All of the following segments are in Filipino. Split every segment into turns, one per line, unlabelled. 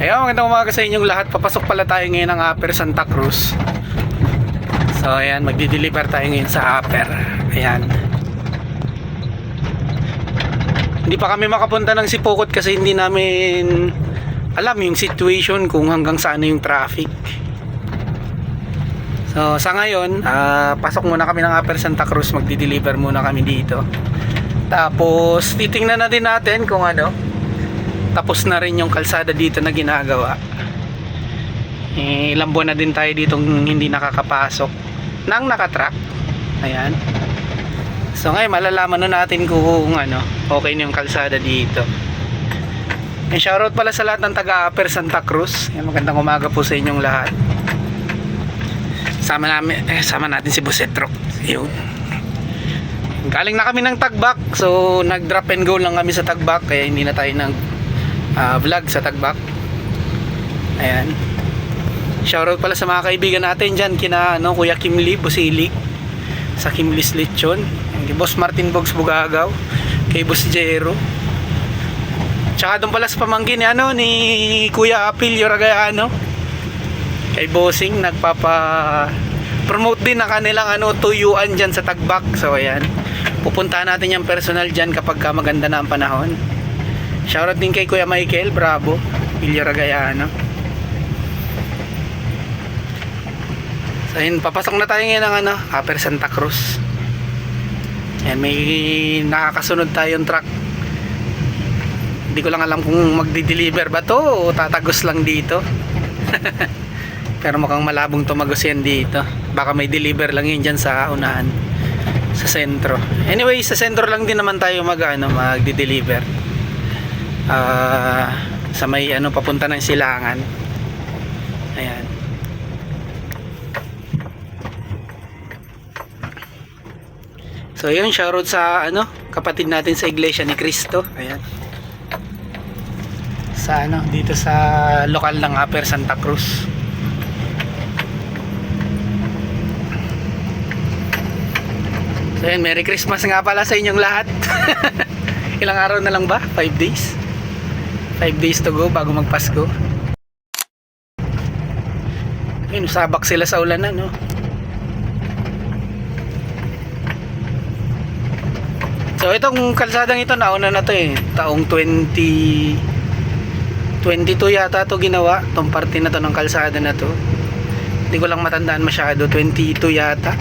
Kaya magandang umaga sa inyong lahat. Papasok pala tayo ngayon ng Upper Santa Cruz. So ayan, magdi-deliver tayo ngayon sa Upper. Ayan. Hindi pa kami makapunta ng Sipokot kasi hindi namin alam yung situation kung hanggang saan yung traffic. So sa ngayon, ah, pasok muna kami ng Upper Santa Cruz, magdi-deliver muna kami dito. Tapos titingnan na din natin kung ano, tapos na rin yung kalsada dito na ginagawa. Eh, ilang buwan na din tayo dito hindi nakakapasok nang nakatrack. Ayan. So ngayon malalaman na natin kung ano, okay na yung kalsada dito. And shoutout pala sa lahat ng taga Upper Santa Cruz. Yan, magandang umaga po sa inyong lahat. Sama namin, eh, sama natin si Busetro. Yun. Galing na kami ng Tagbak. So nag-drop and go lang kami sa Tagbak kaya hindi na tayo nag ah, vlog sa Tagbak. Ayan. Shoutout pala sa mga kaibigan natin dyan kina ano, Kuya Kim Lee Busili sa Kim Lee's Lechon. Kay Boss Martin Bogs Bugagaw. Kay Boss Jero. Tsaka doon pala sa pamangkin ni ano ni Kuya Apilio Ragayano. Kay Bossing nagpapa promote din ng kanilang ano tuyuan diyan sa Tagbak. So ayan. Pupuntahan natin yung personal diyan kapag ka maganda na ang panahon. Shoutout din kay Kuya Michael, bravo. Pilyo Ragayano. So ayun, papasok na tayo ngayon ng ano, Upper Santa Cruz. Ayan, may nakakasunod tayong truck. Hindi ko lang alam kung magdi-deliver ba to o tatagos lang dito. Pero mukhang malabong tumagos yan dito. Baka may deliver lang yun dyan sa unahan. Sa sentro. Anyway, sa sentro lang din naman tayo mag, ano, magdi-deliver. Ah, sa may ano papunta ng silangan. Ayan. So yun, shoutout sa ano, kapatid natin sa Iglesia ni Cristo. Ayan. Sa ano, dito sa lokal ng Upper Santa Cruz. So yun, Merry Christmas nga pala sa inyong lahat. Ilang araw na lang ba? 5 days? 5 days to go bago magpasko. Ayun, sabak sila sa ulan na, no? So itong kalsadang ito nauna na to eh. Taong 20 22 yata to ginawa. Itong parte na to ng kalsada na to. Hindi ko lang matandaan masyado. 22 yata.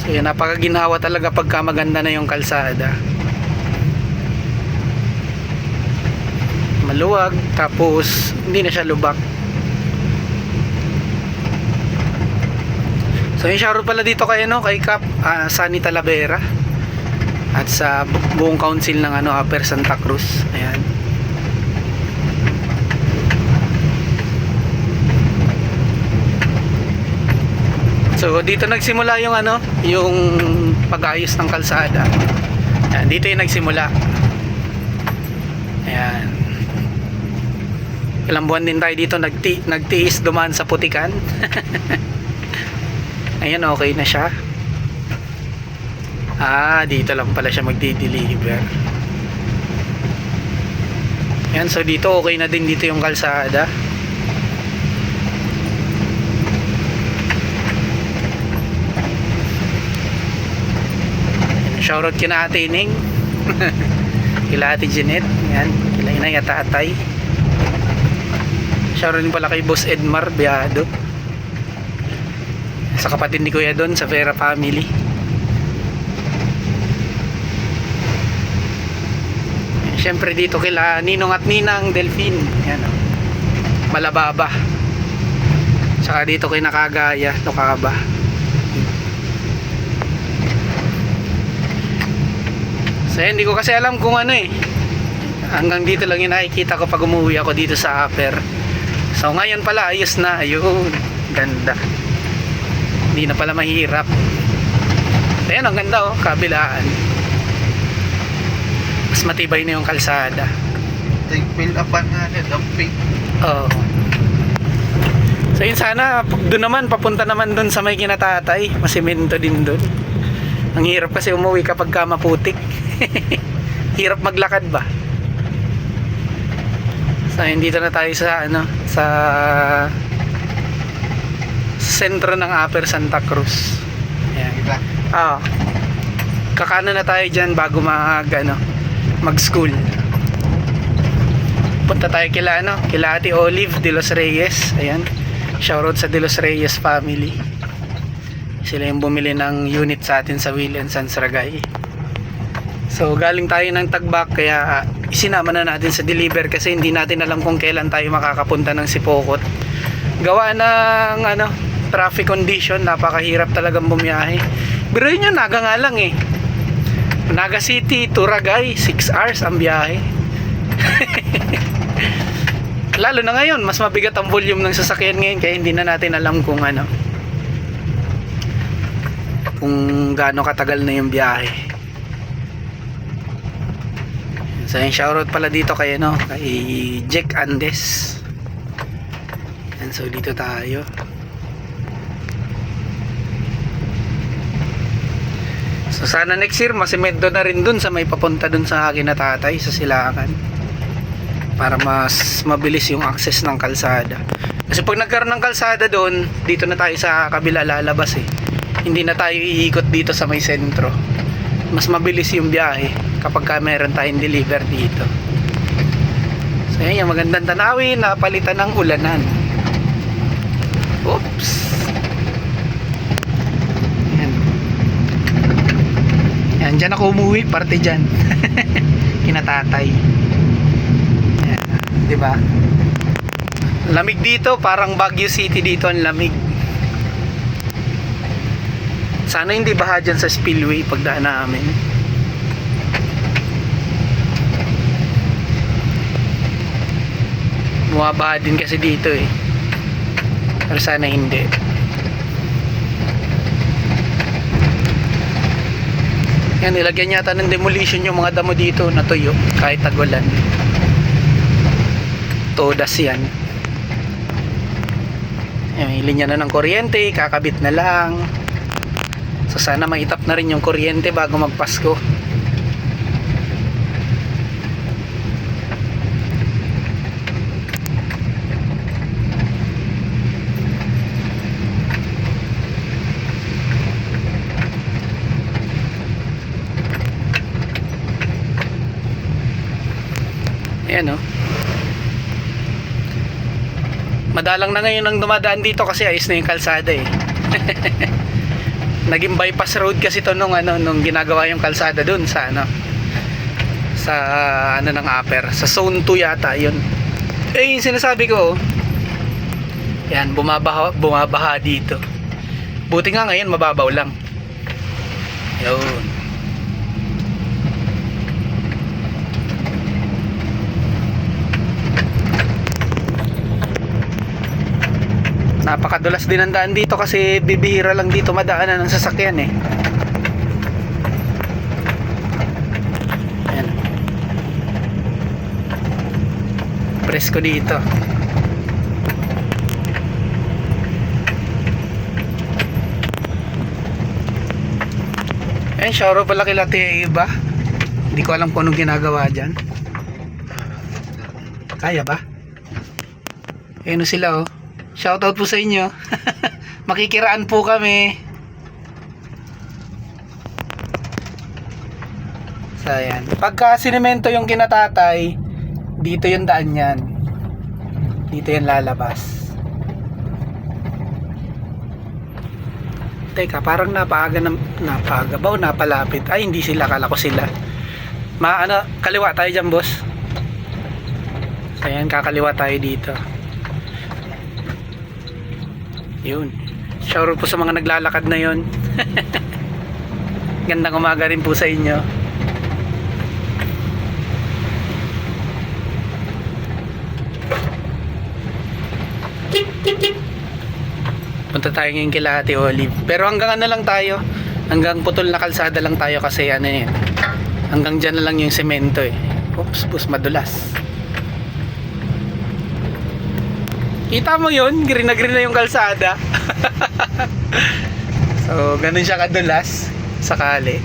So yun, napakaginawa talaga pagka maganda na yung kalsada. Maluwag, tapos hindi na siya lubak. So yung shoutout pala dito kay ano, kay Cap ah, Sunny Talavera at sa bu- buong council ng ano Upper Santa Cruz. Ayan. So dito nagsimula yung ano, yung pag-ayos ng kalsada. Ayan, dito yung nagsimula. Ayan. Ilang buwan din tayo dito nagti nagtiis dumaan sa putikan. Ayan, okay na siya. Ah, dito lang pala siya magdi-deliver. Ayan, so dito okay na din dito yung kalsada. Shoutout kina Ate Ining. kila Ate Jeanette. Ayan, kila Inay at Tatay. Shoutout pala kay Boss Edmar Biado sa kapatid ni Kuya doon sa Vera family. Siyempre dito kila Ninong at Ninang Delfin yan o Malababa. Saka dito kay Nakagaya Nukaba. So hindi ko kasi alam kung ano eh. Hanggang dito lang yung nakikita ko pag umuwi ako dito sa Upper So ngayon pala ayos na. Ayun Ganda. Hindi na pala mahirap. Ayan ang ganda oh kabilaan. Mas matibay na yung kalsada.
Take upan nga niya, dumping.
oo. So yun sana doon naman papunta naman doon sa may kinatatay. Masimento din doon ang hirap kasi umuwi kapag ka maputik. Hirap maglakad ba So, dito na tayo sa ano, sa sentro ng Upper Santa Cruz. Ayan.
Diba?
Ah. Kakano na tayo diyan bago mag ano, mag-school. Punta tayo kila ano, kila Ate Olive de los Reyes. Ayan. Shoutout sa de los Reyes family. Sila yung bumili ng unit sa atin sa Will and Sons Ragay. So galing tayo ng Tagbak kaya isinama na natin sa deliver kasi hindi natin alam kung kailan tayo makakapunta ng Sipokot. Gawa ng ano, traffic condition, napakahirap talagang bumiyahe. Pero yun Naga nga lang eh. Naga City to Ragay, 6 hours ang biyahe. Lalo na ngayon, mas mabigat ang volume ng sasakyan ngayon kaya hindi na natin alam kung ano kung gaano katagal na yung biyahe. So yung shoutout pala dito kay ano, kay Jack Andes. And so dito tayo. So sana next year masemento na rin dun sa may papunta dun sa akin na tatay sa Silakan. Para mas mabilis yung access ng kalsada. Kasi pag nagkaroon ng kalsada doon, dito na tayo sa kabila lalabas eh. Hindi na tayo iikot dito sa may sentro. Mas mabilis yung biyahe kapag ka meron tayong deliver dito. So yan yung magandang tanawin na palitan ng ulanan. Oops. Yan. Yan, dyan ako umuwi, parte dyan. Kinatatay. Yan, di ba? Lamig dito, parang Baguio City dito ang lamig. Sana hindi baha dyan sa spillway pagdaan namin. Bumabaha din kasi dito eh. Pero sana hindi. Yan, nilagyan yata ng demolition yung mga damo dito na tuyo kahit tagulan. Todas yan. Yan, linya na ng kuryente, kakabit na lang. So sana maitap na rin yung kuryente bago magpasko. Ayan oh. Madalang na ngayon ang dumadaan dito kasi ayos na yung kalsada eh. Naging bypass road kasi to nung ano nung ginagawa yung kalsada dun sa ano sa ano ng upper sa zone 2 yata yun eh yung sinasabi ko oh. yan bumabaha, bumabaha dito buti nga ngayon mababaw lang yun napakadulas din ang daan dito kasi bibihira lang dito madaanan ng sasakyan eh Ayan. presko dito Ayan, shoutout pala kila Tia Iba. Hindi ko alam kung anong ginagawa dyan. Kaya ba? Ayun sila oh. Shoutout po sa inyo. Makikiraan po kami. So, ayan. Pagka sinemento yung kinatatay, dito yung daan yan. Dito yung lalabas. Teka, parang napaaga na, napaaga ba o napalapit? Ay, hindi sila. Kala ko sila. Ma, ano, kaliwa tayo dyan, boss. Ayan, kakaliwa tayo dito. Yun. Shoutout po sa mga naglalakad na yun. Gandang umaga rin po sa inyo. Punta tayo ngayon kila Ate Olive. Pero hanggang ano lang tayo. Hanggang putol na kalsada lang tayo kasi ano yun. Hanggang dyan na lang yung semento eh. Oops, bus madulas. Kita mo yun, green na green na yung kalsada. so, ganun siya kadulas sakali.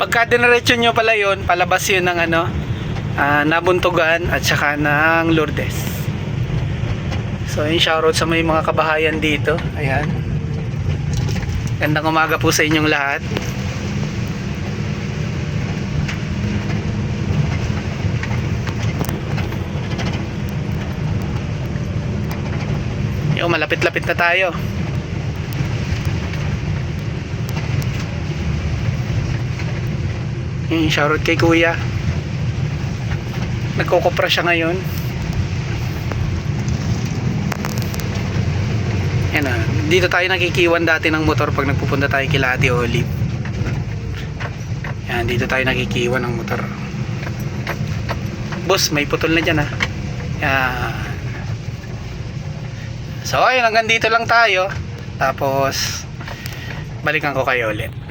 Pagka diniretso nyo pala yun, palabas yun ng ano, ah, Nabuntugan at saka ng Lourdes. So, yun, shoutout sa may mga kabahayan dito. Ayan. Gandang umaga po sa inyong lahat. Yo, malapit-lapit na tayo. Yung shoutout kay kuya. Nagkukupra siya ngayon. Yan ah. Dito tayo nakikiwan dati ng motor pag nagpupunta tayo kila Ate Olive. Yan, dito tayo nakikiwan ng motor. Boss, may putol na dyan ah. Yan. So, ayun, hanggang dito lang tayo. Tapos, balikan ko kayo ulit.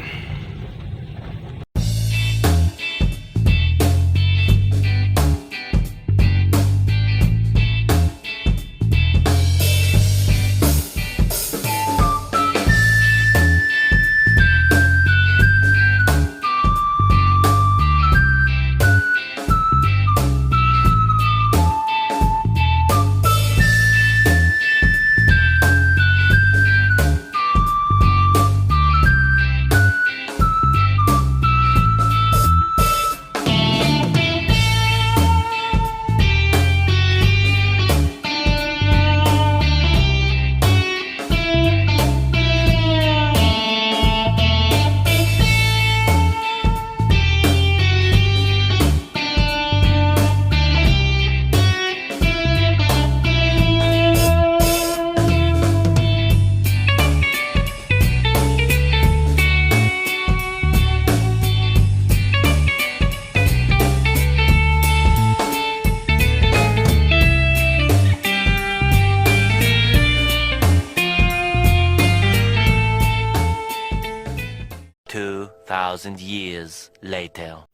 Two thousand years later.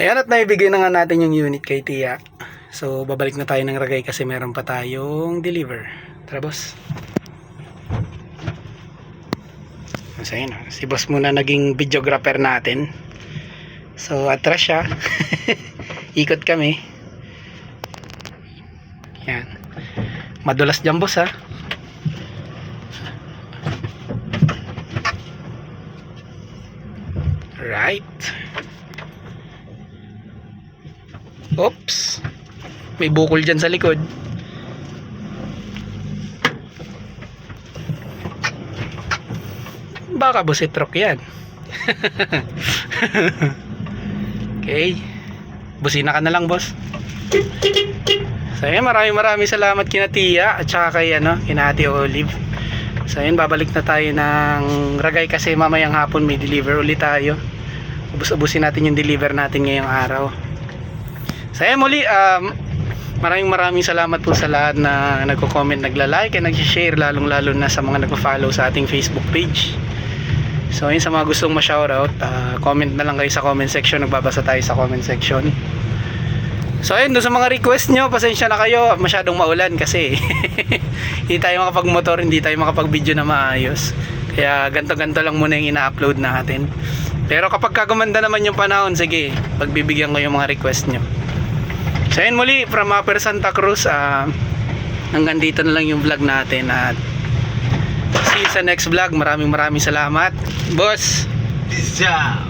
Ayan at naibigay na nga natin yung unit kay Tia. So, babalik na tayo ng ragay kasi meron pa tayong deliver. Tara, boss. So, ayun, ah. si boss muna naging videographer natin. So, atras siya. Ikot kami. Yan. Madulas dyan, boss, ha. Right. Oops. May bukol dyan sa likod. Baka busit truck yan. okay. Busina ka na lang, boss. So, ayun, maraming maraming salamat kina Tia at saka kay ano, kina Ate Olive. So, ayun, babalik na tayo ng Ragay kasi mamayang hapon may deliver ulit tayo. Ubus-ubusin natin yung deliver natin ngayong araw. So, ayun, muli, um, maraming maraming salamat po sa lahat na nagko-comment, nagla-like, at nag-share, lalong-lalo na sa mga nagpo-follow sa ating Facebook page. So, ayun, sa mga gustong ma-shoutout, uh, comment na lang kayo sa comment section. Nagbabasa tayo sa comment section. So ayun, doon sa mga request nyo, pasensya na kayo, masyadong maulan kasi hindi tayo makapag-motor, hindi tayo makapag-video na maayos. Kaya ganto-ganto lang muna yung ina-upload natin. Pero kapag kagumanda naman yung panahon, sige, pagbibigyan ko yung mga request nyo. So ayun muli, from Upper Santa Cruz, ah, hanggang dito na lang yung vlog natin at see you sa next vlog. Maraming maraming salamat. Boss!
Peace out.